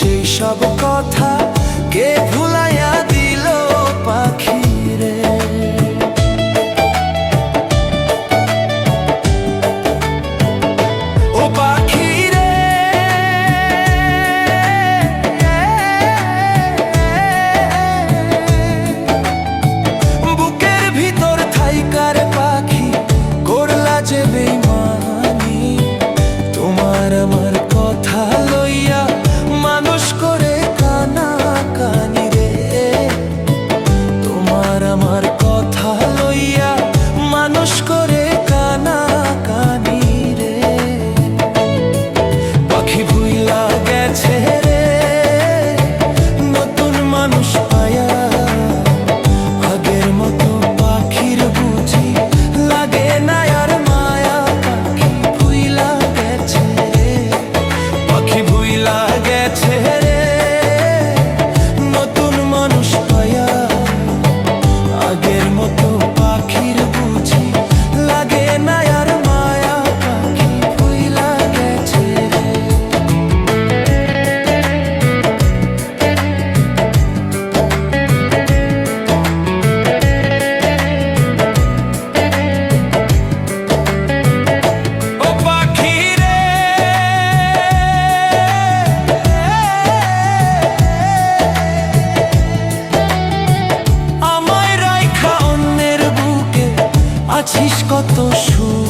সেই সব কথা কে ভুলায় আছিস কত সুখ?